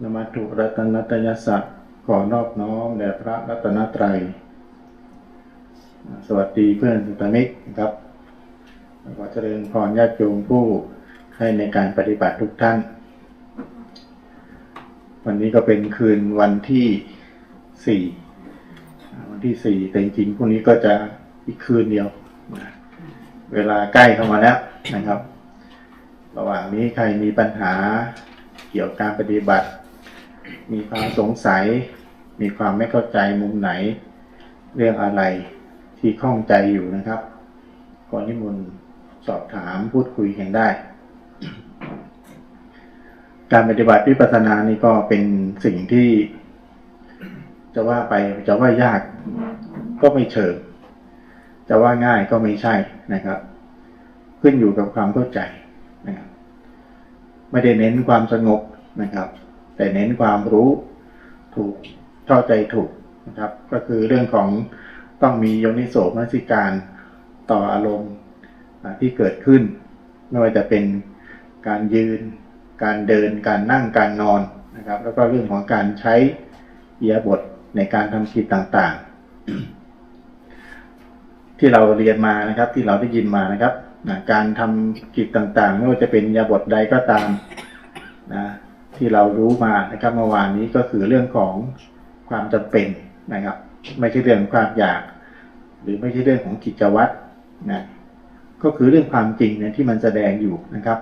นมัตุรัตนตยสัตขอนอบน้อมแด่พระรัตนตรัย สวัสดีเพื่อนสุตมิกนะครับขอเจริญพรญาติโยมผู้ให้ในการปฏิบัติทุกท่าน วันนี้ก็เป็นคืนวันที่สี่วันที่สี่แต่จริงๆพรุ่งนี้ก็จะอีกคืนเดียว เวลาใกล้เข้ามาแล้วนะครับ ระหว่างนี้ใครมีปัญหาเกี่ยวกับการปฏิบัติ มีความสงสัย มีความไม่เข้าใจมุมไหน เรื่องอะไรที่ข้องใจอยู่นะครับก่อนนิมนต์สอบถามพูดคุยกันได้ การปฏิบัติวิปัสสนานี่ก็เป็นสิ่งที่ จะว่าไปจะว่ายากก็ไม่เชิงจะว่าง่ายก็ไม่ใช่นะครับ ขึ้นอยู่กับความเข้าใจนะครับไม่ได้เน้นความสงบนะครับ แต่เน้นความรู้ถูกเข้าใจถูกนะครับ ก็คือเรื่องของต้องมีโยนิโสมนสิการต่ออารมณ์ที่เกิดขึ้น ไม่ว่าจะเป็นการยืน การเดิน การนั่งการนอนนะครับ แล้วก็เรื่องของการใช้เอียาบทในการทำกิจต่างๆ ที่เราเรียนมานะครับ ที่เราได้ยินมานะครับนะการทำกิจต่างๆ ไม่ว่าจะเป็นยาบทใดก็ตามนะ ที่เรารู้มานะครับเมื่อวานนี้ก็คือเรื่องของความจำเป็นนะครับ ไม่ใช่เรื่องความอยาก หรือไม่ใช่เรื่องของกิจวัตรนะก็คือเรื่องความจริงเนี่ยที่มันแสดงอยู่นะครับ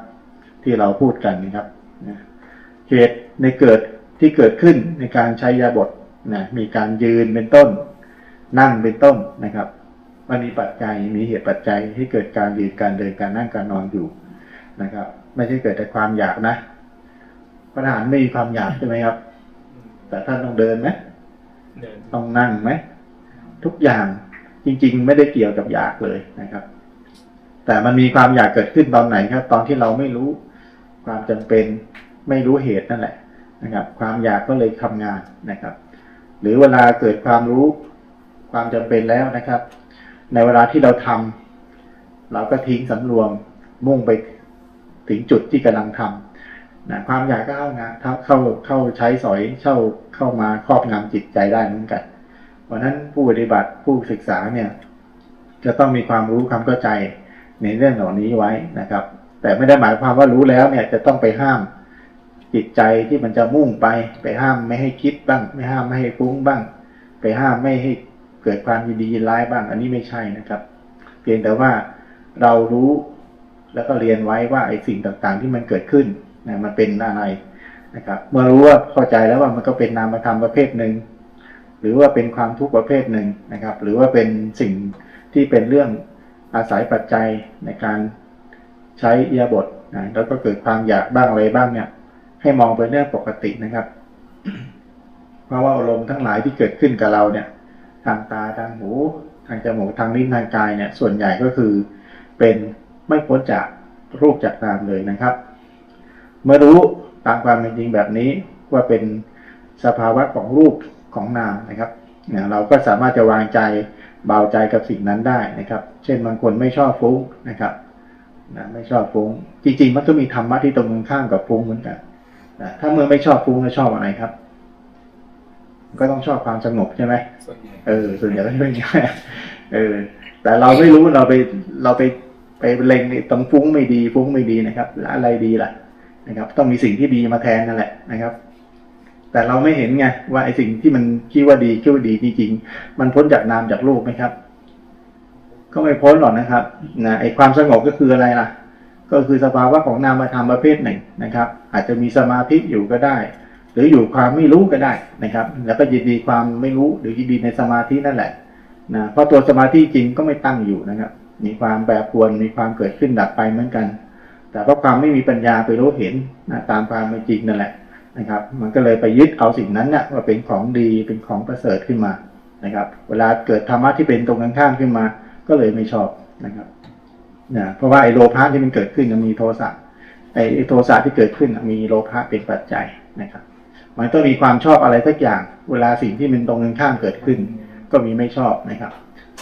ที่เราพูดกันนะครับนะเหตุในเกิดที่เกิดขึ้นในการใช้ยาบทนะมีการยืนเป็นต้น นั่งเป็นต้นนะครับมันมีปัจจัยมีเหตุปัจจัยให้เกิดการยืนการเดินการนั่งการนอนอยู่นะครับ ไม่ใช่เกิดแต่ความอยากนะ พระทหารไม่มีความอยากใช่ไหมครับ แต่ท่านต้องเดินไหมเดินต้องนั่งไหมทุกอย่างจริง ๆ ไม่ได้เกี่ยวกับอยากเลยนะครับ แต่มันมีความอยากเกิดขึ้นตอนไหนครับ ตอนที่เราไม่รู้ความจำเป็นไม่รู้เหตุนั่นแหละนะครับ ความอยากก็เลยทำงานนะครับ หรือเวลาเกิดความรู้ความจำเป็นแล้วนะครับ ในเวลาที่เราทำเราก็ทิ้งสำรวมมุ่งไปถึงจุดที่กำลังทำ นะความอยากก็เข้างานเข้าเข้าเข้าใช้สอยเข้าเข้ามาครอบงำจิตใจได้เหมือนกันเพราะฉะนั้นผู้ปฏิบัติผู้ศึกษาเนี่ย จะต้องมีความรู้ความเข้าใจในเรื่องเหล่านี้ไว้นะครับ แต่ไม่ได้หมายความว่ารู้แล้วเนี่ยจะต้องไปห้ามจิตใจที่มันจะมุ่งไป ไปห้ามไม่ให้คิดบ้าง ไม่ห้ามไม่ให้ฟุ้งบ้าง ไปห้ามไม่ให้เกิดความยินดียินร้ายบ้าง อันนี้ไม่ใช่นะครับ เพียงแต่ว่าเรารู้แล้วก็เรียนไว้ว่าไอ้สิ่งต่างๆที่มันเกิดขึ้น นะมันเป็นอะไรนะครับ เมื่อรู้ว่าเข้าใจแล้วว่ามันก็เป็นนามธรรมประเภทหนึ่ง หรือว่าเป็นความทุกข์ประเภทหนึ่งนะครับ หรือว่าเป็นสิ่งที่เป็นเรื่องอาศัยปัจจัยในการใช้เอียาบทนะแล้วก็เกิดความอยากบ้างอะไรบ้างเนี่ย ให้มองเป็นเรื่องปกตินะครับ เพราะว่าอารมณ์ทั้งหลายที่เกิดขึ้นกับเราเนี่ย ทางตาทางหู ทางจมูกทางลิ้นทางกายเนี่ย ส่วนใหญ่ก็คือเป็นไม่พ้นจากรูปจากนามเลยนะครับ เมื่อรู้ตามความเป็นจริงแบบนี้ว่าเป็นสภาวะของรูปของนามนะครับเนี่ยเราก็สามารถจะวางใจเบาใจกับสิ่งนั้นได้นะครับ เช่นบางคนไม่ชอบฟุ้งนะครับนะไม่ชอบฟุ้ง จริง ๆ มันก็มีธรรมะที่ตรงกันข้ามกับฟุ้งเหมือนกันนะถ้าเมื่อไม่ชอบฟุ้งแล้วชอบอะไรครับ ก็ต้องชอบความสงบใช่ไหมส่วนใหญ่เออ ส่วนใหญ่ก็เป็นอย่างนี้นเออ แต่เราไม่รู้เราไปเราไปไปเล็งนี่ตรงฟุ้งไม่ดีฟุ้งไม่ดีนะครับแล้วอะไรดีล่ะ นะครับ ต้องมีสิ่งที่ดีมาแทนนั่นแหละนะครับ แต่เราไม่เห็นไงว่าไอ้สิ่งที่มันคิดว่าดีคิดว่าดีจริงๆมันพ้นจากนามจากรูปไหมครับ ก็ไม่พ้นหรอกนะครับนะไอ้ความสงบก็คืออะไรล่ะ ก็คือสภาวะของนามธรรมประเภทหนึ่งนะครับ อาจจะมีสมาธิอยู่ก็ได้ หรืออยู่ความไม่รู้ก็ได้นะครับ แล้วก็ยินดีความไม่รู้หรือยินดีในสมาธินั่นแหละนะเพราะตัวสมาธิจริงก็ไม่ตั้งอยู่นะครับ มีความแปรปรวนมีความเกิดขึ้นดับไปเหมือนกัน แต่เพราะความไม่มีปัญญาไปรู้เห็นนะตามความเป็นจริงนั่นแหละนะครับ มันก็เลยไปยึดเอาสิ่งนั้นเนี่ยว่าเป็นของดีเป็นของประเสริฐขึ้นมานะครับ เวลาเกิดธรรมะที่เป็นตรงกันข้ามขึ้นมา ก็เลยไม่ชอบนะครับนะเพราะว่าไอ้โลภะที่มันเกิดขึ้นมันมีโทสะไอ้โทสะที่เกิดขึ้นมีโลภะเป็นปัจจัยนะครับ มันต้องมีความชอบอะไรสักอย่าง เวลาสิ่งที่มันตรงกันข้ามเกิดขึ้น ก็มีไม่ชอบนะครับ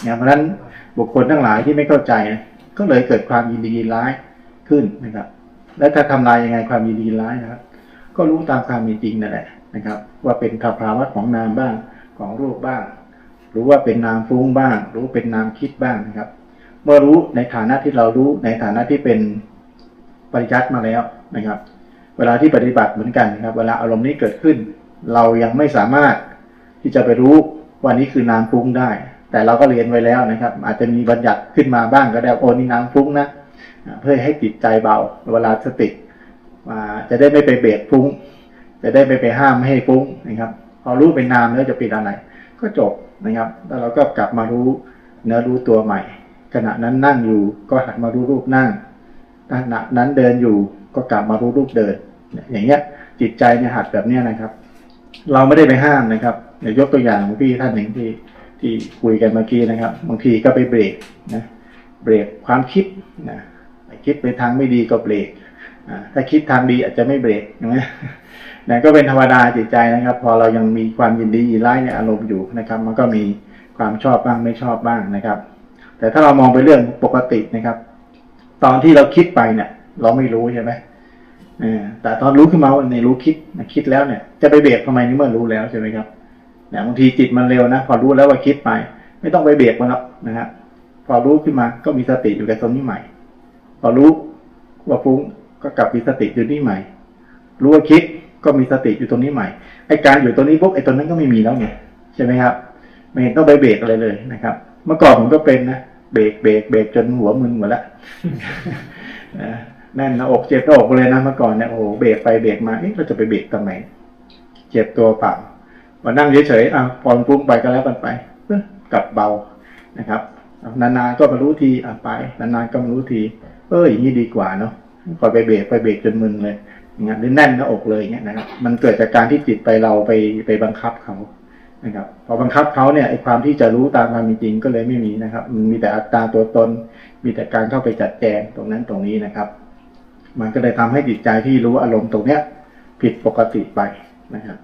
เนี่ยเพราะฉะนั้นบุคคลทั้งหลายที่ไม่เข้าใจก็เลยเกิดความยินดียินร้าย ขึ้นนะครับ แล้วถ้าทำลายยังไงความยินดีร้ายนะครับ ก็รู้ตามความเป็นจริงนั่นแหละนะครับ ว่าเป็นสภาวะของนามบ้างของรูปบ้าง รู้ว่าเป็นนามฟุ้งบ้าง รู้เป็นนามคิดบ้างนะครับ เมื่อรู้ในฐานะที่เรารู้ในฐานะที่เป็นปริยัติมาแล้วนะครับ เวลาที่ปฏิบัติเหมือนกันนะครับ เวลาอารมณ์นี้เกิดขึ้น เรายังไม่สามารถที่จะไปรู้ว่านี่คือนามฟุ้งได้ แต่เราก็เรียนไว้แล้วนะครับ อาจจะมีบัญญัติขึ้นมาบ้างก็ได้โอ้นี่นามฟุ้งนะ เพื่อให้จิตใจเบา เวลาสติมาจะได้ไม่ไปเบียดฟุ้ง จะได้ไม่ไปห้ามไม่ให้ฟุ้งนะครับ พอรู้เป็นนามแล้วจะเป็นอะไร ก็จบนะครับ แล้วเราก็กลับมารู้เนื้อรู้ตัวใหม่ ขณะนั้นนั่งอยู่ก็หัดมารู้รูปนั่งขณะนั้นเดินอยู่ก็กลับมารู้รูปเดิน อย่างเงี้ยจิตใจเนี่ยหัดแบบเนี้ยนะครับ เราไม่ได้ไปห้ามนะครับเดี๋ยวยกตัวอย่างของพี่ท่านหนึ่งที่ที่คุยกันเมื่อกี้นะครับ บางทีก็ไปเบรกนะ เบรกความคิดนะคิดไปทางไม่ดีก็เบรกถ้าคิดทางดีอาจจะไม่เบรกนะนะก็เป็นธรรมดาจิตใจนะครับ พอเรายังมีความยินดียินร้ายในอารมณ์อยู่นะครับ มันก็มีความชอบบ้างไม่ชอบบ้างนะครับ แต่ถ้าเรามองไปเรื่องปกตินะครับ ตอนที่เราคิดไปเนี่ย เราไม่รู้ใช่ไหมแต่ตอนรู้ขึ้นมาในรู้คิดคิดแล้วเนี่ย จะไปเบรกทำไมนี่เมื่อรู้แล้วใช่ไหมครับเนี่ยบางทีจิตมันเร็วนะ พอรู้แล้วว่าคิดไป ไม่ต้องไปเบรกมันหรอกนะครับ พอรู้ขึ้นมาก็มีสติอยู่กับตรงนี้ใหม่ พอรู้ว่าฟุ้งก็กลับมีสติอยู่นี่ใหม่ รู้ว่าคิดก็มีสติอยู่ตรงนี้ใหม่ไอการอยู่ตรงนี้ปุ๊บไอตรงนั้นก็ไม่มีแล้วเนี่ยใช่ไหมครับ ไม่เห็นต้องไปเบรกอะไรเลยนะครับ เมื่อก่อนผมก็เป็นนะเบรกเบรกเบรกจนหัวมึนหมดละแน่นหน้าอกเจ็บหน้าอกเลยนะเมื่อก่อนเนี่ยโอ้โหเบรกไปเบรกมาเอ๊ะเราจะไปเบรกตรงไหนเจ็บตัวเปล่ามานั่งเฉยๆอะพรฟุ้งไปก็แล้วกันไปกลับเบานะครับ นานๆก็มารู้ทีอะไปนานๆก็มารู้ที เอออย่างนี้ดีกว่าเนาะพอไปเบรกไปเบรกจนมึนเลยอย่างเงี้ยหรือแน่นหน้าอกเลยอย่างเงี้ยนะครับมันเกิดจากการที่จิตไปเราไปไปบังคับเขานะครับพอบังคับเขาเนี่ยไอ้ความที่จะรู้ตามความเป็นจริงก็เลยไม่มีนะครับ มันมีแต่อัตตาตัวตน มีแต่การเข้าไปจัดแจงตรงนั้นตรงนี้นะครับ มันก็เลยทำให้จิตใจที่รู้อารมณ์ตรงเนี้ย ผิดปกติไปนะครับ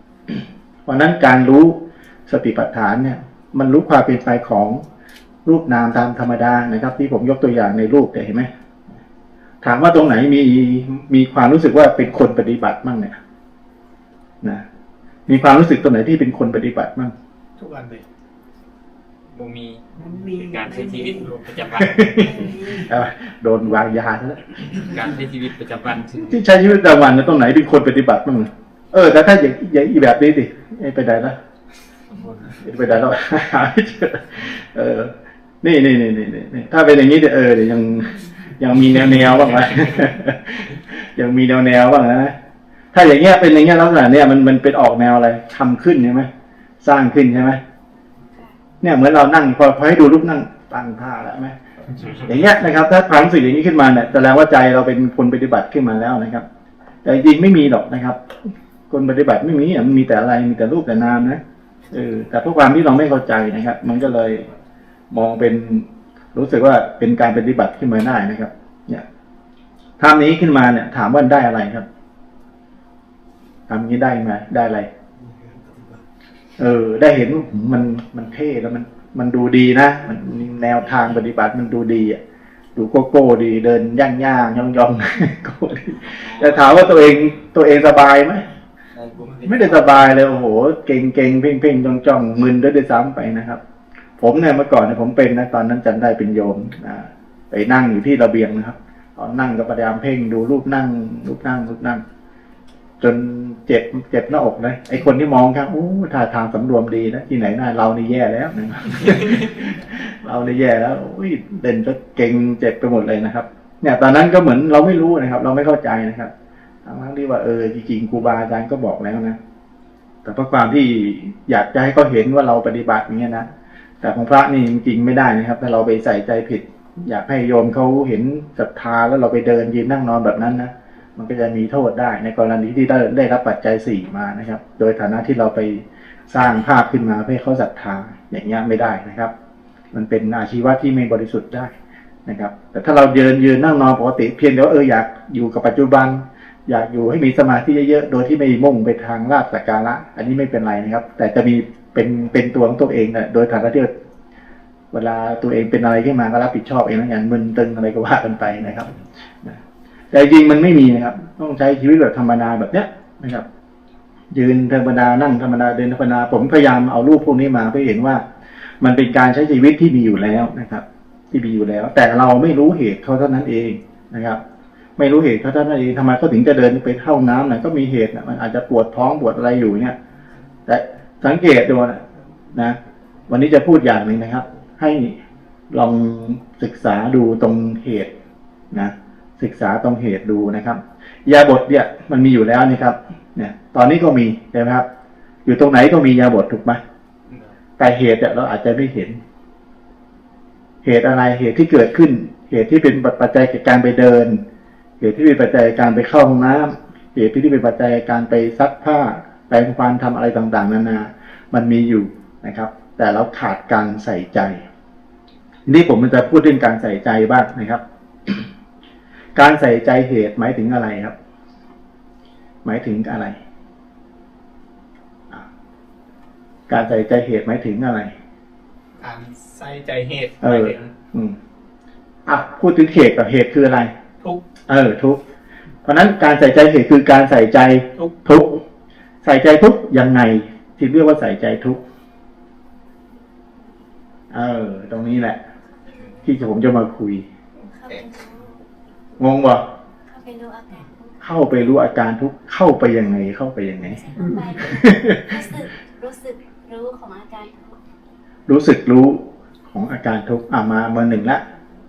เพราะนั้นการรู้สติปัฏฐานเนี่ย มันรู้ความเป็นไปของ รูปนามตามธรรมดานะครับ ที่ผมยกตัวอย่างในรูปเนี่ยเห็นไหมถามว่าตรงไหนมีมีความรู้สึกว่าเป็นคนปฏิบัติมั่งเนี่ยนะมีความรู้สึกตรงไหนที่เป็นคนปฏิบัติมั่งทุกวันเลยบ่มีมันมีการใช้ชีวิตประจำวันเอาโดนวางยาแล้วการใช้ชีวิตประจำวันถึงที่ใช้ชีวิตประจำวันนะตรงไหนเป็นคนปฏิบัติบ้างเออแต่ถ้าอย่างอย่างอีแบบนี้ดิไอ้ไปไหนละไปไหนแล้วหาไม่เจอเออ นี่นี่นี่นี่นี่ถ้าเป็นอย่างนี้เดี๋ยวเออเดี๋ยวยังยังมีแนวแนวๆบ้างไหมยังมีแนวแนวๆบ้างนะถ้าอย่างเงี้ยเป็นอย่างเงี้ยลักษณะเนี้ยมันมันเป็นออกแนวอะไรทำขึ้นใช่ไหมสร้างขึ้นใช่ไหมเนี่ยเหมือนเรานั่งพอพอให้ดูรูปนั่งตั้งท่าแล้วไหมอย่างเงี้ยนะครับ ถ้าความรู้สึกอย่างนี้ขึ้นมาเนี่ยแสดงว่าใจเราเป็นคนปฏิบัติขึ้นมาแล้วนะครับ แต่จริงๆไม่มีหรอกนะครับ คนปฏิบัติไม่มีอะมันมีแต่อะไรมีแต่รูปแต่นามนะเออแต่เพราะความที่เราไม่เข้าใจนะครับ มันก็เลย มองเป็นรู้สึกว่าเป็นการปฏิบัติขึ้นมาได้นะครับ เนี่ยทำนี้ขึ้นมาเนี่ย ถามว่าได้อะไรครับทำนี้ได้ไหมได้อะไร เออ ได้เห็นมันมันเท่แล้วมัน มันดูดีนะมันแนวทางปฏิบัติมันดูดีอะดูโกโก้ดีเดินย่างย่างย่องย่องโก้ดีแต่ถามว่าตัวเองตัวเองสบายไหมไม่ได้สบายเลยโอ้โห เก่งเก่งเพ่งเพ่งจ้องจ้องมึนด้วยด้วยซ้ำไปนะครับ ผมเนี่ยเมื่อก่อนเนี่ยผมเป็นนะตอนนั้นจำได้เป็นโยมอ่าไปนั่งอยู่ที่ระเบียงนะครับตอนนั่งก็พยายามเพ่งดูรูปนั่งรูปนั่งรูปนั่ง จนเจ็บเจ็บหน้าอกเลยไอคนที่มองครับโอ้ท่าทางสำรวมดีนะที่ไหนน่าเรานี่แย่แล้วนะเรานี่แย่แล้วอุ้ยเด่นก็เก่งเจ็บไปหมดเลยนะครับ เนี่ย ตอนนั้นก็เหมือนเราไม่รู้นะครับ เราไม่เข้าใจนะครับทั้งที่ว่าเออจริงๆครูบาอาจารย์ก็บอกแล้วนะแต่เพราะความที่อยากจะให้เขาเห็นว่าเราปฏิบัติอย่างเงี้ยนะ แต่ของพระนี่จริงๆไม่ได้นะครับ ถ้าเราไปใส่ใจผิด อยากให้โยมเขาเห็นศรัทธาแล้วเราไปเดินยืนนั่งนอนแบบนั้นนะมันก็จะมีโทษได้ในกรณีที่ได้ได้รับปัจจัยสี่มานะครับ โดยฐานะที่เราไปสร้างภาพขึ้นมาเพื่อเขาศรัทธาอย่างเงี้ยไม่ได้นะครับ มันเป็นอาชีวะที่ไม่บริสุทธิ์ได้นะครับ แต่ถ้าเราเดินยืนนั่งนอนปกติเพียงแต่ว่าเอออยากอยู่กับปัจจุบัน อยากอยู่ให้มีสมาธิเยอะๆโดยที่ไม่มุ่งไปทางลาบสักการะ อันนี้ไม่เป็นไรนะครับ แต่จะมี เป็นเป็นตัวของตัวเองนะโดยฐานะที่เวลาตัวเองเป็นอะไรขึ้นมาก็รับผิดชอบเองนะอย่างมึนตึงอะไรก็ว่ากันไปนะครับแต่จริงมันไม่มีนะครับ ต้องใช้ชีวิตแบบธรรมดาแบบเนี้ยนะครับ ยืนธรรมดานั่งธรรมดาเดินธรรมดาผมพยายามเอารูปพวกนี้มาเพื่อเห็นว่า มันเป็นการใช้ชีวิตที่มีอยู่แล้วนะครับ ที่มีอยู่แล้ว แต่เราไม่รู้เหตุเขาเท่านั้นเองนะครับ ไม่รู้เหตุเขาเท่านั้นเองทำไมเขาถึงจะเดินไปเข้าน้ำนะก็มีเหตุนะมันอาจจะปวดท้องปวดอะไรอยู่เนี่ยแต่ สังเกตดูนะนะ วันนี้จะพูดอย่างหนึ่งนะครับ ให้ลองศึกษาดูตรงเหตุนะศึกษาตรงเหตุดูนะครับ ยาบทเนี่ยมันมีอยู่แล้วนี่ครับ เนี่ย ตอนนี้ก็มีใช่ไหมครับ อยู่ตรงไหนก็มียาบทถูกไหมแต่เหตุเนี่ยเราอาจจะไม่เห็น เหตุอะไรเหตุที่เกิดขึ้น เหตุที่เป็นปัจจัยแก่การไปเดิน เหตุที่เป็นปัจจัยการไปเข้าห้องน้ำเหตุที่เป็นปัจจัยการไปซักผ้าแปรงฟันทำอะไรต่างๆ นานา มันมีอยู่นะครับ แต่เราขาดการใส่ใจนี่ผมมันจะพูดเรื่องการใส่ใจบ้างนะครับ การใส่ใจเหตุหมายถึงอะไรครับ หมายถึงอะไรอะการใส่ใจเหตุหมายถึงอะไร การใส่ใจเหตุเออหมายถึงอืมอะพูดถึงเหตุกับเหตุคืออะไร ทุกข์เออ ทุกข์เพราะฉะนั้นการใส่ใจเหตุคือการใส่ใจทุกข์ทุกข์ใส่ใจทุกข์ยังไง ที่เรียกว่าใส่ใจทุกข์เออ ตรงนี้แหละ ที่ผมจะมาคุยเข้าไปรู้งงวะเข้าไปรู้อาการทุกข์เข้าไปรู้อาการทุกข์เข้าไปยังไง เข้าไปยังไงใส่เข้าไปรู้สึกรู้สึกรู้ของอาการทุกข์รู้สึกรู้ของอาการทุกข์อะมาเมื่อหนึ่งละ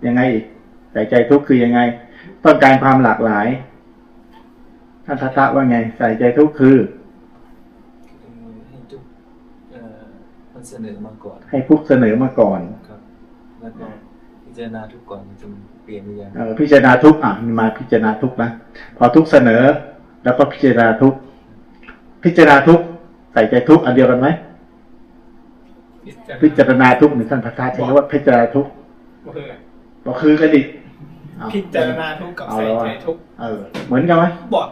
ยังไงอีกใส่ใจทุกข์คือยังไง ต้องการความหลากหลายท่านทัตตะว่าไง ใส่ใจทุกข์คือ ให้ทุกเอ่อมัน เสนอมาก่อน ให้ทุกข์เสนอมาก่อนครับแล้วก็พิจารณาทุกก่อนจึงเปลี่ยนหรือยังเออพิจารณาทุกข์อะมาพิจารณาทุกข์นะพอทุกข์เสนอ แล้วก็พิจารณาทุกข์พิจารณาทุกข์ใส่ใจทุกข์อันเดียวกันไหมพิจารพิจารณาณาทุกข์หรือท่านพระทาใช้คำว่าพิจารณาทุกข์ก็คือก็คือกันดิเอาพิจารณาทุกข์กับเอาใส่แล้วใจอะทุกข์เออ เหมือนกันไหมบอก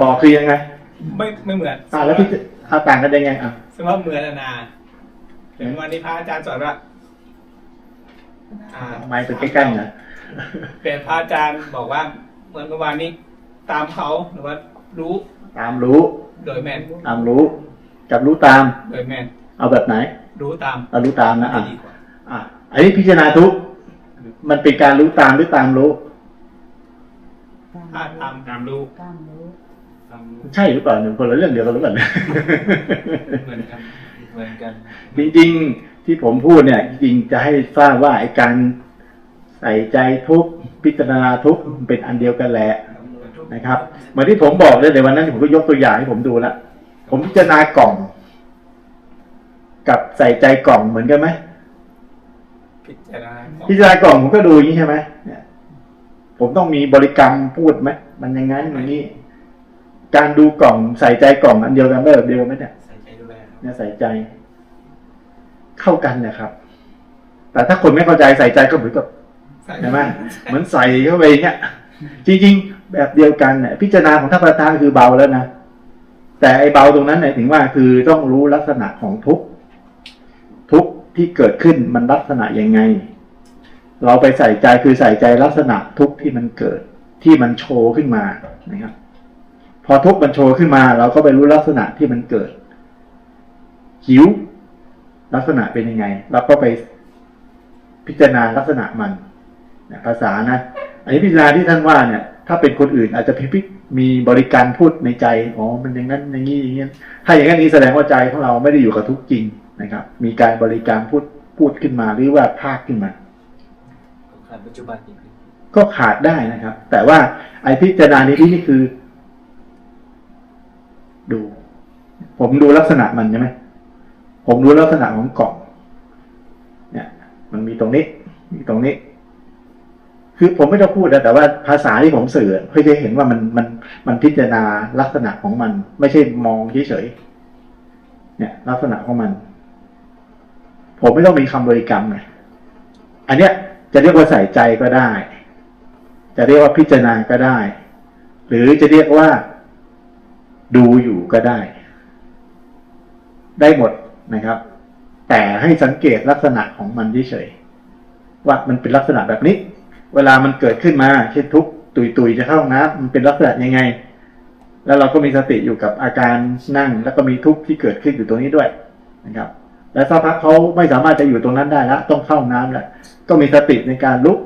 บอกคือยังไง ไม่ไม่เหมือนอ่าแล้วพิจอ่าต่างกันยังไงอะสมมติเหมือนอะนา ถึงวันนี้พระอาจารย์สอนว่าอ่าไม้ตัวใกล้ๆนะเป็นพระอาจารย์บอกว่า เหมือนเมื่อวานนี้ ตามเขาหรือว่า รู้ ตามรู้ โดยแมนตามรู้กับรู้ตาม โดยแมนเอาแบบไหน รู้ตามเอารู้ตามนะอะดีกว่าอะอันนี้พิจารณาทุกข์มันเป็นการรู้ตามหรือตามรู้ถ้าตามตามรู้ตามรู้ตามรู้ ใช่หรือเปล่าหนึ่งคนละเรื่องเดียวกันหรือเปล่าเหมือนกัน เหมือนกัน จริงๆที่ผมพูดเนี่ย จริงๆจะให้ทราบว่าไอ้การใส่ใจทุกข์พิจารณาทุกข์มันเป็นอันเดียวกันแหละนะครับเหมือนที่ผมบอกเลยในวันนั้นผมก็ยกตัวอย่างให้ผมดูละผมพิจารณากล่อง กับใส่ใจกล่องเหมือนกันไหมพิจารณาของพิจารณากล่องผมก็ดูอย่างนี้ใช่ไหมเนี่ยผมต้องมีบริกรรมพูดไหมมันอยังงั้นอย่างนี้ การดูกล่องใส่ใจกล่องอันเดียวกันไหมแบบเดียวกันไหมเนี่ย เนี่ยใส่ใจเข้ากันนะครับ แต่ถ้าคนไม่เข้าใจใส่ใจก็เหมือนกับใส่ใช่ไหมเหมือนใส่เข้าไปอย่างเงี้ย จริง ๆ แบบเดียวกันเนี่ยพิจารณาของท่านประธานคือเบาแล้วนะแต่ไอ้เบาตรงนั้นเนี่ยถึงว่าคือต้องรู้ลักษณะของทุกข์ทุกข์ที่เกิดขึ้นมันลักษณะยังไง เราไปใส่ใจคือใส่ใจลักษณะทุกข์ที่มันเกิดที่มันโชว์ขึ้นมานะครับ พอทุกข์มันโชว์ขึ้นมา เราก็ไปรู้ลักษณะที่มันเกิด หิวลักษณะเป็นยังไงเราก็ไปพิจารณาลักษณะมันนะภาษานะ อันนี้พิจารณาที่ท่านว่าเนี่ย ถ้าเป็นคนอื่นอาจจะพิพิมีบริการพูดในใจอ๋อมันอย่างนั้นอย่างนี้อย่างนี้ถ้าอย่างนั้นนี้แสดงว่าใจของเราไม่ได้อยู่กับทุกข์จริงนะครับ มีการบริการพูดพูดขึ้นมาหรือว่าภาคขึ้นมาขาดปัจจุบันอีกก็ขาดได้นะครับ แต่ว่าไอพิจารณาในที่นี่คือ ดู ผมดูลักษณะมันใช่ไหม ผมดูลักษณะของกล่อง เนี่ย มันมีตรงนี้ มีตรงนี้ คือผมไม่ต้องพูดนะแต่ว่าภาษาที่ผมสื่อเพื่อจะเห็นว่ามันมันมันพิจารณาลักษณะของมัน ไม่ใช่มองเฉยๆเนี่ย ลักษณะของมัน ผมไม่ต้องมีคำบริกรรมไงอันเนี้ยจะเรียกว่าใส่ใจก็ได้ จะเรียกว่าพิจารณาก็ได้ หรือจะเรียกว่า ดูอยู่ก็ได้ ได้หมด นะครับ แต่ให้สังเกตลักษณะของมันเฉยๆว่ามันเป็นลักษณะแบบนี้ เวลามันเกิดขึ้นมาเช่นทุกข์ตุยจะเข้าน้ำมันเป็นลักษณะยังไง แล้วเราก็มีสติอยู่กับอาการนั่ง แล้วก็มีทุกข์ที่เกิดขึ้นอยู่ตรงนี้ด้วยนะครับ แล้วสักพักเขาไม่สามารถจะอยู่ตรงนั้นได้แล้วต้องเข้าน้ำแล้วก็มีสติในการลุก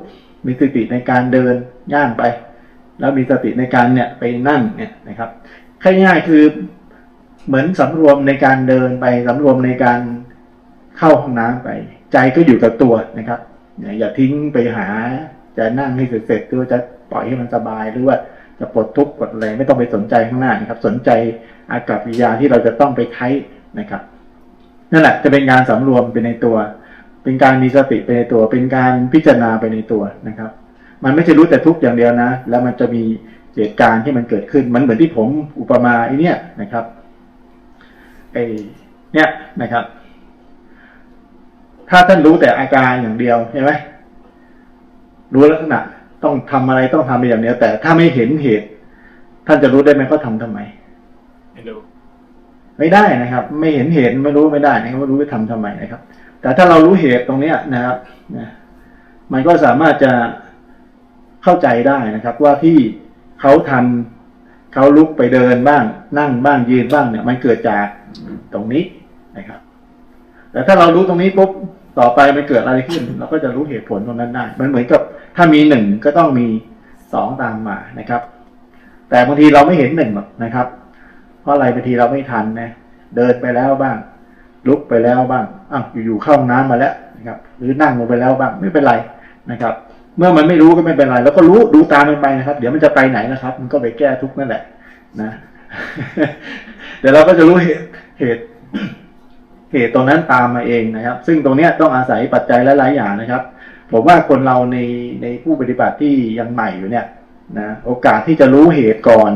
มีสติในการเดินย่างไป แล้วมีสติในการเนี่ยไปนั่งเนี่ยนะครับง่ายๆคือ เหมือนสำรวมในการเดินไปสำรวมในการเข้าห้องน้ำไป ใจก็อยู่กับตัวนะครับอย่าทิ้งไปหา จะนั่งให้เสร็จๆหรือว่าจะปล่อยให้มันสบายหรือว่าจะปลดทุกข์ปลดอะไรไม่ต้องไปสนใจข้างหน้านะครับ สนใจอากับวิญญาณที่เราจะต้องไปใช้นะครับ นั่นแหละจะเป็นการสำรวมไปในตัว เป็นการมีสติไปในตัว เป็นการพิจารณาไปในตัวนะครับ มันไม่ใช่รู้แต่ทุกข์อย่างเดียวนะ แล้วมันจะมีเหตุการณ์ที่มันเกิดขึ้นมันเหมือนที่ผมอุปมาไอเนี่ยนะครับ ไอ้เนี่ยนะครับ ถ้าท่านรู้แต่อาการอย่างเดียวใช่ไหมรู้ลักษณะต้องทำอะไรต้องทำไปอย่างเดียวแต่ถ้าไม่เห็นเหตุ ท่านจะรู้ได้ไหมเขาทำทำไมไม่รู้ไม่ได้นะครับ ไม่เห็นเหตุไม่รู้ไม่ได้นะครับไม่รู้จะทำทำไมนะครับ แต่ถ้าเรารู้เหตุตรงเนี้ยนะครับนะมันก็สามารถจะเข้าใจได้นะครับ ว่าที่เขาทำ เขาลุกไปเดินบ้าง นั่งบ้างยืนบ้างเนี่ย มันเกิดจากตรงนี้นะครับ แต่ถ้าเรารู้ตรงนี้ปุ๊บต่อไปมันเกิดอะไรขึ้น เราก็จะรู้เหตุผลตรงนั้นได้ มันเหมือนกับถ้ามีหนึ่งก็ต้องมีสองตามมานะครับ แต่บางทีเราไม่เห็นหนึ่งหรอกนะครับ เพราะอะไรบางทีเราไม่ทันนะเดินไปแล้วบ้าง ลุกไปแล้วบ้างอ้าวอยู่ๆเข้าห้องน้ำมาแล้วนะครับ หรือนั่งลงไปแล้วบ้างไม่เป็นไรนะครับ เมื่อมันไม่รู้ก็ไม่เป็นไร แล้วก็รู้ดูตามมันไปนะครับ เดี๋ยวมันจะไปไหนนะครับ มันก็ไปแก้ทุกนั่นแหละนะเดี๋ยวเราก็จะรู้เหตุเหตุเหตุตรงนั้นตามมาเองนะครับ ซึ่งตรงเนี้ยต้องอาศัยปัจจัยหลายๆอย่างนะครับ ผมว่าคนเราในในผู้ปฏิบัติที่ยังใหม่อยู่เนี่ยนะโอกาสที่จะรู้เหตุก่อน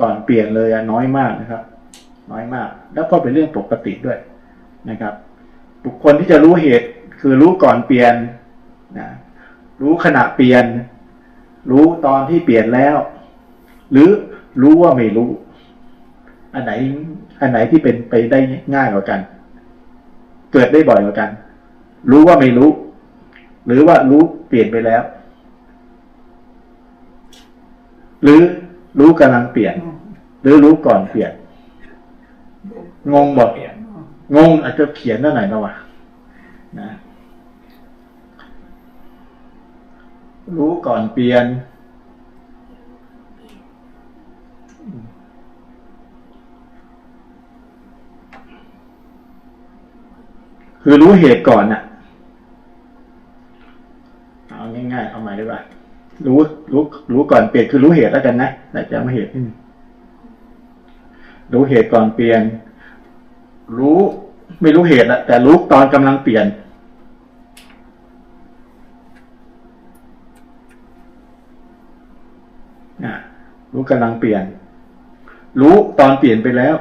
ก่อนเปลี่ยนเลยน้อยมากนะครับ น้อยมาก แล้วก็เป็นเรื่องปกติด้วยนะครับ บุคคลที่จะรู้เหตุคือรู้ก่อนเปลี่ยนนะ รู้ขณะเปลี่ยน รู้ตอนที่เปลี่ยนแล้ว หรือรู้ว่าไม่รู้ อันไหน อันไหนที่เป็นไปได้ง่ายกว่ากัน เกิดได้บ่อยกว่ากัน รู้ว่าไม่รู้ หรือว่ารู้เปลี่ยนไปแล้ว หรือรู้กำลังเปลี่ยน หรือรู้ก่อนเปลี่ยน งงบอกเปลี่ยนงงอาจจะเขียนได้ไหนมาวะนะ รู้ก่อนเปลี่ยน คือรู้เหตุก่อนน่ะ เอาง่ายๆ เอาใหม่ดีกว่ารู้รู้รู้ก่อนเปลี่ยนคือรู้เหตุแล้วกันนะแต่จะไม่เหตุรู้เหตุก่อนเปลี่ยน รู้ไม่รู้เหตุอะแต่รู้ตอนกำลังเปลี่ยน อะ รู้กำลังเปลี่ยน รู้ตอนเปลี่ยนไปแล้ว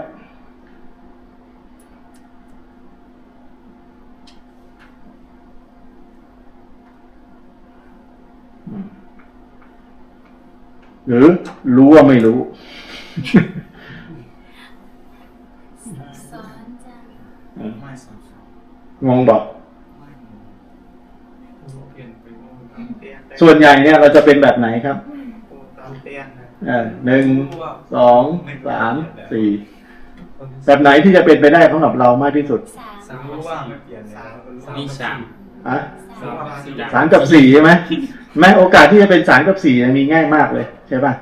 หรือรู้ว่าไม่รู้สอนจังไม่สนใจงงบอกไม่รู้เปลี่ยนไปรู้ตามเปลี่ยนส่วนใหญ่เนี่ยเราจะเป็นแบบไหนครับ ตามเปลี่ยนนะ เออหนึ่งสองสามสี่แบบไหนที่จะเป็นไปได้สำหรับเรามากที่สุดสามสามรู้ว่าไม่เปลี่ยนแล้วมีสามอะสามสามกับสี่ใช่ไหมแม้โอกาสที่จะเป็นสามกับสี่เนี่ยมีง่ายมากเลยใช่ป่ะ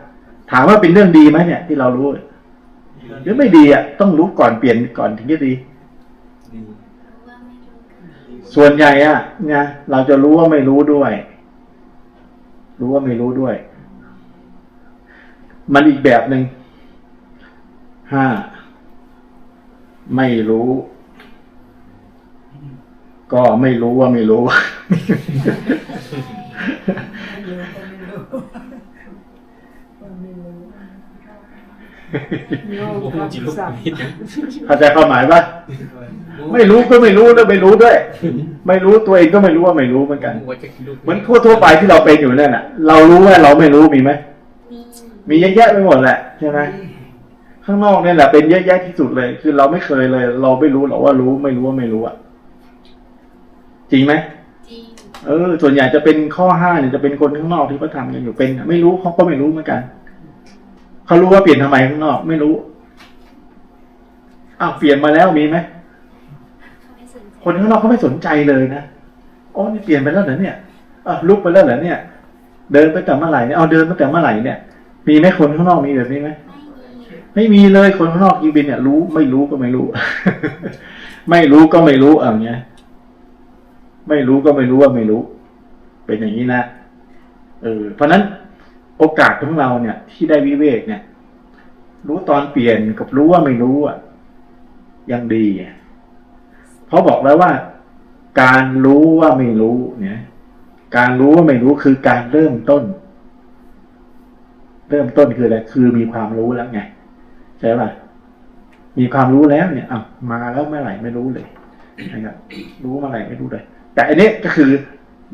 ถามว่าเป็นเรื่องดีไหมเนี่ย ที่เรารู้หรือไม่ดีอะต้องรู้ก่อนเปลี่ยนก่อนถึงจะดีดีรู้ว่าไม่รู้ก็ดีส่วนใหญ่อะเนี่ยเราจะรู้ว่าไม่รู้ด้วย รู้ว่าไม่รู้ด้วย มันอีกแบบหนึ่งห้าไม่รู้ ก็ไม่รู้ว่าไม่รู้ จิลุกนิดนึงเข้าใจความหมายปะไม่รู้ก็ไม่รู้ด้วยไม่รู้ด้วย ไม่รู้ตัวเองก็ไม่รู้ว่าไม่รู้เหมือนกันเหมือนทั่วทั่วไปที่เราเป็นอยู่นั่นน่ะ เรารู้ว่าเราไม่รู้มีไหม มีมีเยอะแยะไปหมดแหละใช่ไหมข้างนอกเนี่ยแหละเป็นเยอะแยะที่สุดเลย คือเราไม่เคยเลย เราไม่รู้หรอกว่ารู้ไม่รู้ว่าไม่รู้อะจริงไหมจริงเออ ส่วนใหญ่จะเป็นข้อห้าเนี่ยจะเป็นคนข้างนอกที่เขาทำกันอยู่เป็น ไม่รู้เขาก็ไม่รู้เหมือนกันเขารู้ว่าเปลี่ยนทำไมข้างนอก ไม่รู้อ้าวเปลี่ยนมาแล้วมีไหมเขาไม่สนใจคนข้างนอกเขาไม่สนใจเลยนะโอ้นี่เปลี่ยนไปแล้วเหรอเนี่ยอะลุกไปแล้วเหรอเนี่ย เดินไปแต่เมื่อไหร่เนี่ยเอาเดินตั้งแต่เมื่อไหร่เนี่ย มีไหมคนข้างนอกมีแบบนี้ไหมไม่มีเลยคนข้างนอกยีบินเนี่ย รู้ไม่รู้ก็ไม่รู้ ไม่รู้ก็ไม่รู้เอาอย่างเงี้ยไม่รู้ก็ไม่รู้ว่าไม่รู้ เป็นอย่างนี้นะเออเพราะฉะนั้นโอกาสของเราเนี่ย ที่ได้วิเวกเนี่ย รู้ตอนเปลี่ยนกับรู้ว่าไม่รู้อะยังดีอะเพราะบอกแล้วว่า การรู้ว่าไม่รู้ เนี่ย การรู้ว่าไม่รู้คือการเริ่มต้น เริ่มต้นคืออะไรคือมีความรู้แล้วไงใช่ป่ะมีความรู้แล้วเนี่ยอะมาแล้วเมื่อไหร่ไม่รู้เลยนะครับรู้เมื่อไหร่ไม่รู้เลย แต่อันนี้ก็คือ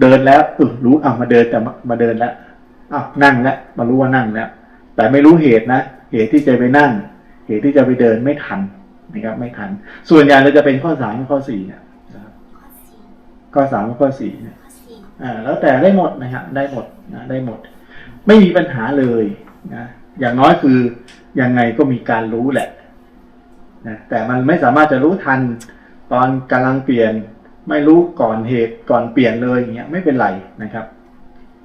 เดินแล้วเออรู้อะมาเดินแต่มามาเดินแล้วอ้าวนั่งแล้วมารู้ว่านั่งแล้ว แต่ไม่รู้เหตุนะเหตุที่จะไปนั่ง เหตุที่จะไปเดินไม่ทันนะครับไม่ทัน ส่วนใหญ่เราจะเป็นข้อสามกับข้อสี่เนี่ยนะครับข้อสี่ข้อสามกับข้อสี่เนี่ยข้อสี่อ่าแล้วแต่ได้หมดนะฮะได้หมดนะได้หมด ไม่มีปัญหาเลยนะอย่างน้อยคือยังไงก็มีการรู้แหละนะแต่มันไม่สามารถจะรู้ทันตอนกำลังเปลี่ยน ไม่รู้ก่อนเหตุก่อนเปลี่ยนเลยอย่างเงี้ยไม่เป็นไรนะครับ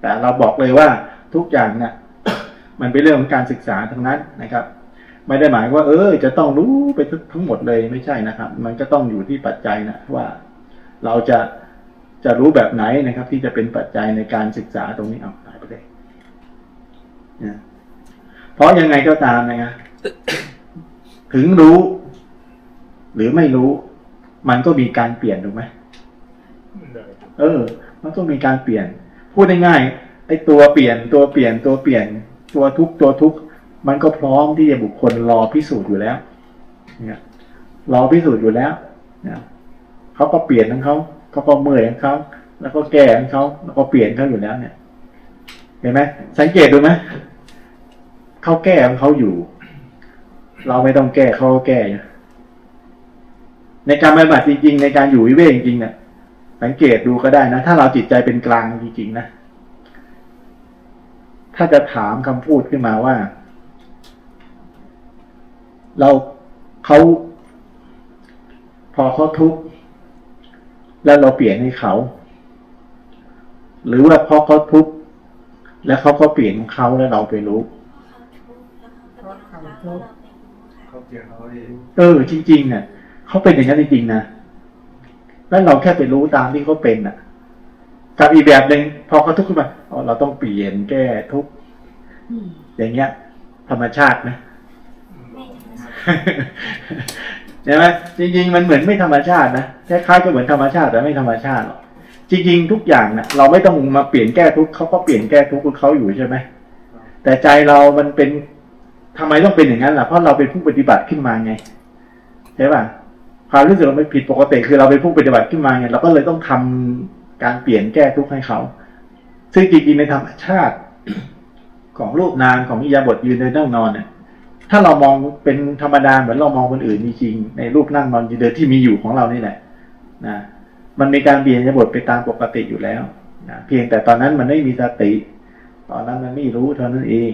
แต่เราบอกเลยว่าทุกอย่างเนี่ยมันเป็นเรื่องของการศึกษาทั้งนั้นนะครับ ไม่ได้หมายว่า เออจะต้องรู้ไปทั้งหมดเลยไม่ใช่นะครับ มันก็ต้องอยู่ที่ปัจจัยนะว่า เราจะจะรู้แบบไหนนะครับ ที่จะเป็นปัจจัยในการศึกษาตรงนี้เอา นะเพราะยังไงก็ตามนะครับถึงรู้ หรือไม่รู้ มันก็มีการเปลี่ยนถูกไหมเออ มันก็มีการเปลี่ยน พูดง่ายๆไอ้ตัวเปลี่ยนตัวเปลี่ยนตัวเปลี่ยน ตัวทุกข์ตัวทุกข์มันก็พร้อมที่จะบุคคลรอพิสูจน์อยู่แล้ว เนี่ยรอพิสูจน์อยู่แล้วนะเขาก็เปลี่ยนของเขาเขาก็เมื่อยของเขาแล้วก็แก้ของเขาแล้วก็เปลี่ยนเขาอยู่แล้วเนี่ย เห็นไหมสังเกตดูไหมเขาแก้ของเขาอยู่ เราไม่ต้องแก้เขาก็แก้ในการปฏิบัติจริง ๆ ในการอยู่วิเวกจริงๆเนี่ยสังเกตดูก็ได้นะ ถ้าเราจิตใจเป็นกลางจริงๆนะถ้าจะถามคำพูดขึ้นมาว่า เราเขาพอเขาทุกข์แล้วเราเปลี่ยนให้เขา หรือว่าพอเขาทุกข์ แล้วเขาก็เปลี่ยนของเขาแล้วเราไปรู้เพราะเขาทุกข์แล้วเขาก็เปลี่ยนของเขาแล้วเราไปรู้ค่ะเขาเปลี่ยนเขาเองเออจริงๆเนี่ยเขาเป็นอย่างนั้นจริงๆนะแล้วเราแค่ไปรู้ตามที่เขาเป็นน่ะกับอีกแบบหนึ่งพอเขาทุกข์ขึ้นมาอ๋อเราต้องเปลี่ยนแก้ทุกข์อย่างเงี้ย ธรรมชาตินะไม่ธรรมชาติใช่ไหมจริงๆมันเหมือนไม่ธรรมชาตินะคล้ายๆก็เหมือนธรรมชาติแต่ไม่ธรรมชาติหรอก จริงๆทุกอย่างนะเราไม่ต้องมาเปลี่ยนแก้ทุกเขาก็เปลี่ยนแก้ทุกข์ของเขาอยู่ใช่ไหมแต่ใจเรามันเป็นทำไมต้องเป็นอย่างนั้นล่ะเพราะเราเป็นผู้ปฏิบัติขึ้นมาไงใช่ป่ะความรู้สึกเราไม่ผิดปกติคือเราเป็นผู้ปฏิบัติขึ้นมาไงเราก็เลยต้องทำการเปลี่ยนแก้ทุกข์ให้เขา ซึ่งจริงๆในธรรมชาติของรูปนามของอิริยาบถยืนเดินนั่งนอนเนี่ยถ้าเรามองเป็นธรรมดาเหมือนเรามองคนอื่นจริงๆในรูปนั่งนอนยืนเดินที่มีอยู่ของเรานี่แหละนะ มันมีการเปลี่ยนยบทไปตามปกติอยู่แล้วนะเพียงแต่ตอนนั้นมันไม่มีสติ ตอนนั้นมันไม่รู้เท่านั้นเอง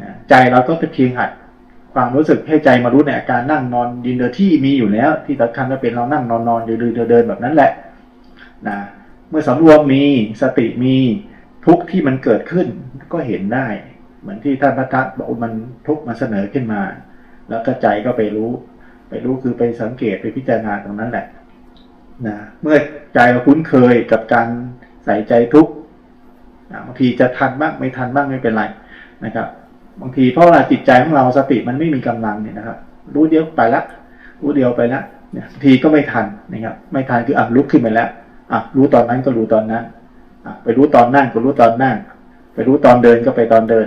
นะใจเราก็จะเพียงหัดความรู้สึกให้ใจมารู้ในอาการนั่งนอนยืนเดินที่มีอยู่แล้ว ที่สำคัญก็เป็นเรานั่งนอนนอนเดินเดินเดินแบบนั้นแหละนะเมื่อสำรวมมีสติมีทุกที่มันเกิดขึ้นก็เห็นได้ เหมือนที่ท่านพระทัตบอกมันทุกมาเสนอขึ้นมา แล้วก็ใจก็ไปรู้ ไปรู้คือไปสังเกตไปพิจารณาตรงนั้นแหละนะเมื่อ ใจเราคุ้นเคยกับการใส่ใจทุกข์บางทีจะทันบ้างไม่ทันบ้างไม่เป็นไรนะครับ บางทีเพราะว่าจิตใจของเราสติมันไม่มีกำลังเนี่ยนะครับ รู้เดียวไปละรู้เดียวไปละเนี่ยบางทีก็ไม่ทันนะครับ ไม่ทันคืออะลุกขึ้นไปแล้วอะรู้ตอนนั้นก็รู้ตอนนั้นอะไปรู้ตอนนั่งก็รู้ตอนนั่ง ไปรู้ตอนเดินก็ไปตอนเดิน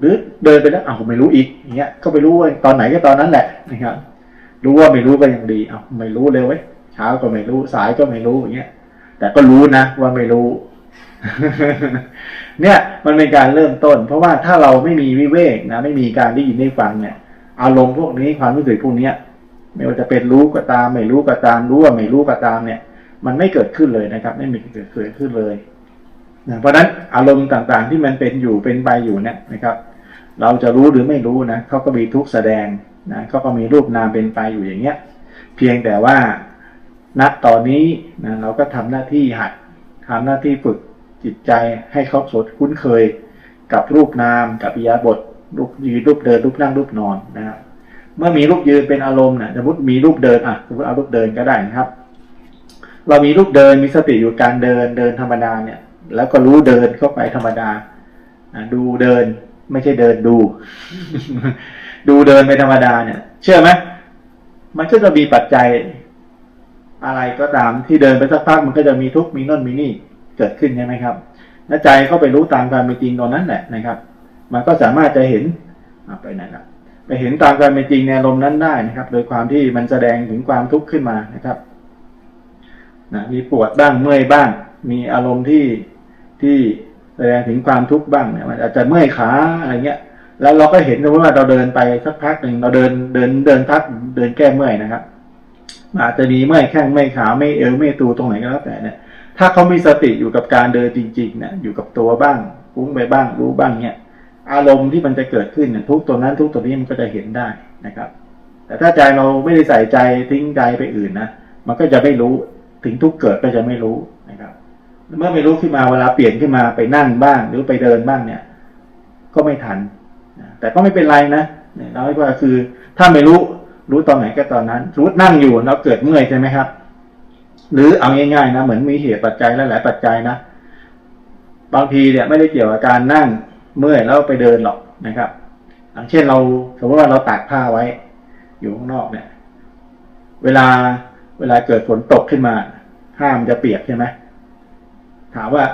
หรือเดินไปแล้วอ้าวไม่รู้อีกอย่างเงี้ยก็ไปรู้ว่าตอนไหนก็ตอนนั้นแหละนะครับรู้ว่าไม่รู้ก็ยังดีอ้าวไม่รู้เลยเว้ย เช้าก็ไม่รู้ สายก็ไม่รู้อย่างเงี้ย แต่ก็รู้นะว่าไม่รู้ เนี่ย มันเป็นการเริ่มต้น เพราะว่าถ้าเราไม่มีวิเวกนะไม่มีการได้ยินได้ฟังเนี่ย อารมณ์พวกนี้ความรู้สึกพวกเนี้ยไม่ว่าจะเป็นรู้ก็ตาม ไม่รู้ก็ตาม รู้ว่าไม่รู้ก็ตามเนี่ย มันไม่เกิดขึ้นเลยนะครับ ไม่มีเกิดเกิดขึ้นเลยนะเพราะฉะนั้นอารมณ์ต่างๆที่มันเป็นอยู่เป็นไปอยู่เนี่ยนะครับ เราจะรู้หรือไม่รู้นะเขาก็มีทุกแสดงนะเขาก็มีรูปนามเป็นไปอยู่อย่างเงี้ย เพียงแต่ว่า ณตอนนี้นะเราก็ทำหน้าที่หัดทำหน้าที่ฝึกจิตใจให้เขาสดคุ้นเคย กับรูปนามกับอิริยาบถรูปยืนรูปเดินรูปนั่งรูปนอนนะครับเมื่อมีรูปยืนเป็นอารมณ์นะสมมติมีรูปเดินอะสมมติเอารูปเดินก็ได้นะครับ เรามีรูปเดินมีสติอยู่การเดินเดินธรรมดาเนี่ย แล้วก็รู้เดินเข้าไปธรรมดาดูเดินไม่ใช่เดินดู ดูเดินไปธรรมดาเนี่ย เชื่อไหมมันก็จะมีปัจจัย อะไรก็ตามที่เดินไปสักพักมันก็จะมีทุกข์มีน่นมีนี่เกิดขึ้นใช่ไหมครับแล้วใจก็ไปรู้ตามความเป็นจริงตรงนั้นแหละนะครับ มันก็สามารถจะเห็นไปไหนละไปเห็นตามความเป็นจริงในอารมนั้นได้นะครับ โดยความที่มันแสดงถึงความทุกข์ขึ้นมานะครับนะมีปวดบ้างเมื่อยบ้าง มีอารมณ์ที่ที่แสดงถึงความทุกข์บ้างเนี่ยมันอาจจะเมื่อยขาอะไรเงี้ย แล้วเราก็เห็นสมมติว่าเราเดินไปสักพักหนึ่งเราเดินเดินเดินพักเดินแก้เมื่อยนะครับ อาจจะมีเมื่อยแข้งเมื่อยขาไม่เอวไม่ตูตรงไหนก็แล้วแต่เนี่ย ถ้าเขามีสติอยู่กับการเดินจริงๆเนี่ยอยู่กับตัวบ้างฟุ้งไปบ้างรู้บ้างเนี่ย อารมณ์ที่มันจะเกิดขึ้นเนี่ยทุกตัวนั้นทุกตัวนี้มันก็จะเห็นได้นะครับ แต่ถ้าใจเราไม่ได้ใส่ใจทิ้งใจไปอื่นนะมันก็จะไม่รู้ถึงทุกเกิดก็จะไม่รู้นะครับ เมื่อไม่รู้ขึ้นมาเวลาเปลี่ยนขึ้นมาไปนั่งบ้างหรือไปเดินบ้างเนี่ย ก็ไม่ทันแต่ก็ไม่เป็นไรนะนี่ยเราเรียกว่าคือ ถ้าไม่รู้ รู้ตอนไหนก็ตอนนั้นสมมตินั่งอยู่เราเกิดเมื่อยใช่ไหมครับ หรือเอาง่ายๆนะเหมือนมีเหตุปัจจัยหลายๆปัจจัยนะบางทีเนี่ยไม่ได้เกี่ยวกับการนั่งเมื่อยแล้วไปเดินหรอกนะครับอย่างเช่นเราสมมติว่าเราตากผ้าไว้ อยู่ข้างนอกเนี่ย เวลาเวลาเกิดฝนตกขึ้นมาผ้ามันจะเปียกใช่ไหมถามว่า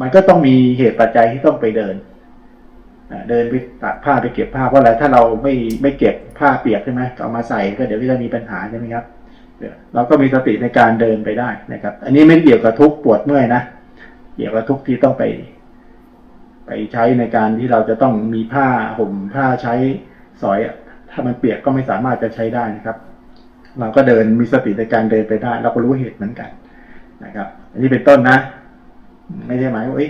มันก็ต้องมีเหตุปัจจัยที่ต้องไปเดิน เดินไปตากผ้าไปเก็บผ้าเพราะอะไรถ้าเราไม่ไม่เก็บผ้าเปียกใช่ไหมเอามาใส่ก็เดี๋ยวจะมีปัญหาใช่ไหมครับเราก็มีสติในการเดินไปได้นะครับ อันนี้ไม่เกี่ยวกับทุกปวดเมื่อยนะเกี่ยวกับทุกที่ต้องไป ไปใช้ในการที่เราจะต้องมีผ้าห่มผ้าใช้สอยอะถ้ามันเปียกก็ไม่สามารถจะใช้ได้นะครับ เราก็เดินมีสติในการเดินไปได้ เราก็รู้เหตุเหมือนกันนะครับ อันนี้เป็นต้นนะ ไม่ใช่หมายว่า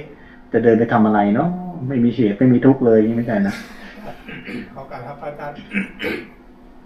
จะเดินไปทำอะไรเนาะ ไม่มีเหตุไม่มีทุกข์เลยนี้ไม่ใช่นะขอการครับพระอาจารย์